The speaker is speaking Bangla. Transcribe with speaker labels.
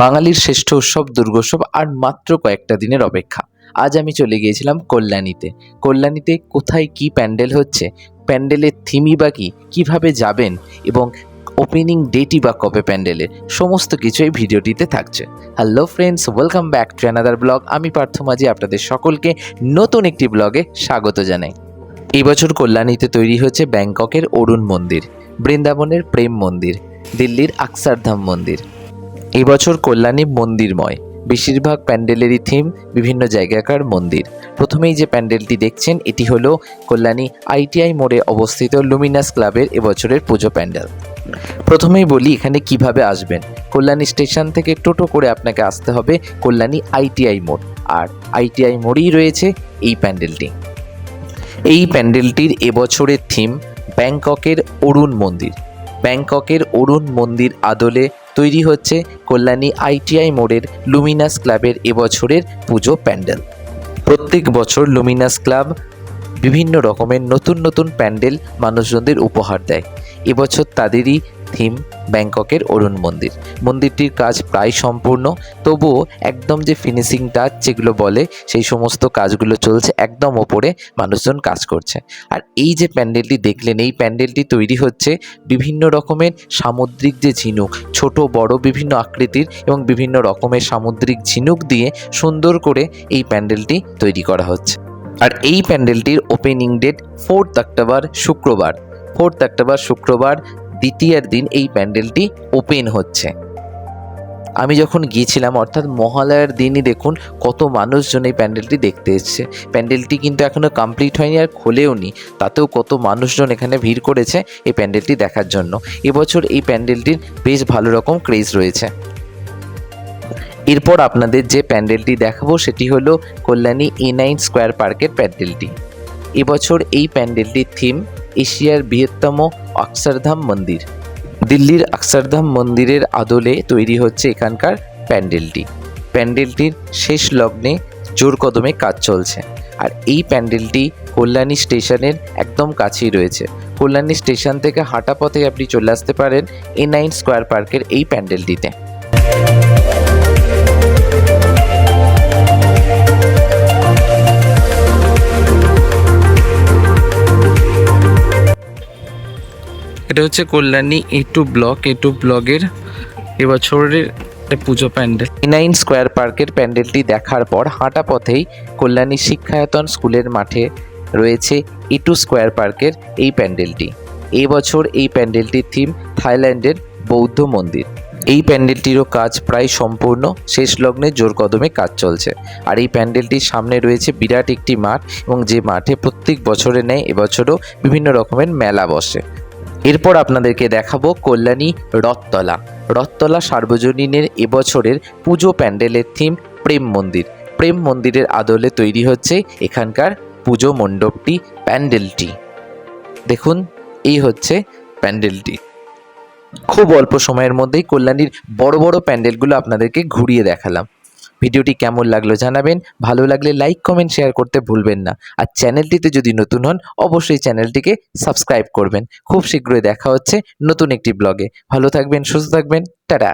Speaker 1: বাঙালির শ্রেষ্ঠ উৎসব, দুর্গোৎসব আর মাত্র কয়েকটা দিনের অপেক্ষা। আজ আমি চলে গিয়েছিলাম কল্যাণীতে। কল্যাণীতে কোথায় কি প্যান্ডেল হচ্ছে, প্যান্ডেলের থিমই বা কি, কীভাবে যাবেন এবং ওপেনিং ডেটই বা কবে প্যান্ডেলের, সমস্ত কিছু এই ভিডিওটিতে থাকছে। Hello friends, welcome back to another blog. আমি পার্থ মাঝি আপনাদের সকলকে নতুন একটি ব্লগে স্বাগত জানাই। এই বছর কল্যাণীতে তৈরি হচ্ছে ব্যাংককের অরুণ মন্দির, বৃন্দাবনের প্রেম মন্দির, দিল্লির আকসারধাম মন্দির। এই বছর কল্যাণী মন্দিরময়। বেশিরভাগ প্যান্ডেলেরই থিম বিভিন্ন জায়গাকার মন্দির। প্রথমেই যে প্যান্ডেলটি দেখছেন, এটি হলো কল্যাণী আইটিআই মোড়ে অবস্থিত লুমিনাস ক্লাবের এবছরের পুজো প্যান্ডেল। প্রথমেই বলি, এখানে কীভাবে আসবেন? কল্যাণী স্টেশন থেকে টোটো করে আপনাকে আসতে হবে কল্যাণী আইটিআই মোড়। আর আইটিআই মোড়েই রয়েছে এই প্যান্ডেলটি। এই প্যান্ডেলটির এবছরের থিম ব্যাংককের অরুণ মন্দির। ব্যাংককের অরুণ মন্দির আদলে তৈরি হচ্ছে কল্যাণী আইটিআই মোড়ের লুমিনাস ক্লাবের এবছরের পুজো প্যান্ডেল। প্রত্যেক বছর লুমিনাস ক্লাব বিভিন্ন রকমের নতুন নতুন প্যান্ডেল মানুষজনদের উপহার দেয়। এবছর তাদেরই থিম ব্যাংককের অরুণ মন্দির। মন্দিরটির কাজ প্রায় সম্পূর্ণ, তবুও একদম যে ফিনিশিং টাচ যেগুলো বলে, সেই সমস্ত কাজগুলো চলছে একদম ওপরে মানুষজন কাজ করছে। আর এই যে প্যান্ডেলটি দেখলেন, এই প্যান্ডেলটি তৈরি হচ্ছে বিভিন্ন রকমের সামুদ্রিক যে ঝিনুক, ছোট, বড় বিভিন্ন আকৃতির এবং বিভিন্ন রকমের সামুদ্রিক ঝিনুক দিয়ে সুন্দর করে এই প্যান্ডেলটি তৈরি করা হচ্ছে। আর এই প্যান্ডেলটির ওপেনিং ডেট ফোর্থ অক্টোবর শুক্রবার। ফোর্থ অক্টোবর শুক্রবার দ্বিতীয়ার দিন এই প্যান্ডেলটি ওপেন হচ্ছে। আমি যখন গিয়েছিলাম, অর্থাৎ মহালয়ার দিনই দেখুন, কত মানুষজন এই প্যান্ডেলটি দেখতে এসছে। প্যান্ডেলটি কিন্তু এখনও কমপ্লিট হয়নি আর খোলেও নি। তাতেও কত মানুষজন এখানে ভিড় করেছে এই প্যান্ডেলটি দেখার জন্য। এবছর এই প্যান্ডেলটির বেশ ভালো রকম ক্রেজ রয়েছে। এরপর আপনাদের যে প্যান্ডেলটি দেখাবো, সেটি হলো কল্যাণী এ নাইন স্কোয়ার পার্কের প্যান্ডেলটি। এবছর এই প্যান্ডেলটির থিম এশিয়ার বৃহত্তম অক্ষরধাম মন্দির। দিল্লির অক্ষরধাম মন্দিরের আদলে তৈরি হচ্ছে এখানকার প্যান্ডেলটি। প্যান্ডেলটির শেষ লগ্নে জোর কদমে কাজ চলছে। আর এই প্যান্ডেলটি কল্যাণী স্টেশনের একদম কাছেই রয়েছে। কল্যাণী স্টেশন থেকে হাঁটা পথে আপনি চলে আসতে পারেন এ নাইন স্কোয়ার পার্কের এই প্যান্ডেলটিতে। এটা হচ্ছে Kalyani A two block A two ব্লগের এবছরের একটা পুজো প্যান্ডেল। নাইন স্কোয়ার পার্কের প্যান্ডেলটি দেখার পর হাঁটা পথেই কল্যাণী শিক্ষায়তন স্কুলের মাঠে রয়েছে ই টু স্কোয়ার পার্কের এই প্যান্ডেলটি। এই বছর এই প্যান্ডেলটির থিম থাইল্যান্ডের বৌদ্ধ মন্দির। এই প্যান্ডেলটিরও কাজ প্রায় সম্পূর্ণ। শেষ লগ্নে জোর কদমে কাজ চলছে। আর এই প্যান্ডেলটির সামনে রয়েছে বিরাট একটি মাঠ এবং যে মাঠে প্রত্যেক বছরে নেয় এবছরও বিভিন্ন রকমের মেলা বসে। এরপর আপনাদেরকে দেখাবো কল্যাণী রথতলা। রথতলা সার্বজনীনের এবছরের পুজো প্যান্ডেলের থিম প্রেম মন্দির। প্রেম মন্দিরের আদলে তৈরি হচ্ছে এখানকার পুজো মণ্ডপটি, প্যান্ডেলটি। দেখুন, এই হচ্ছে প্যান্ডেলটি। খুব অল্প সময়ের মধ্যেই কল্যাণীর বড় বড় প্যান্ডেলগুলো আপনাদেরকে ঘুরিয়ে দেখালাম। ভিডিওটি কেমন লাগল জানাবেন। ভালো লাগলে লাইক, কমেন্ট, শেয়ার করতে ভুলবেন না। আর চ্যানেলটিতে যদি নতুন হন, অবশ্যই চ্যানেলটিকে সাবস্ক্রাইব করবেন। খুব শীঘ্রই দেখা হচ্ছে নতুন একটি ব্লগে। ভালো থাকবেন, সুস্থ থাকবেন। টাটা!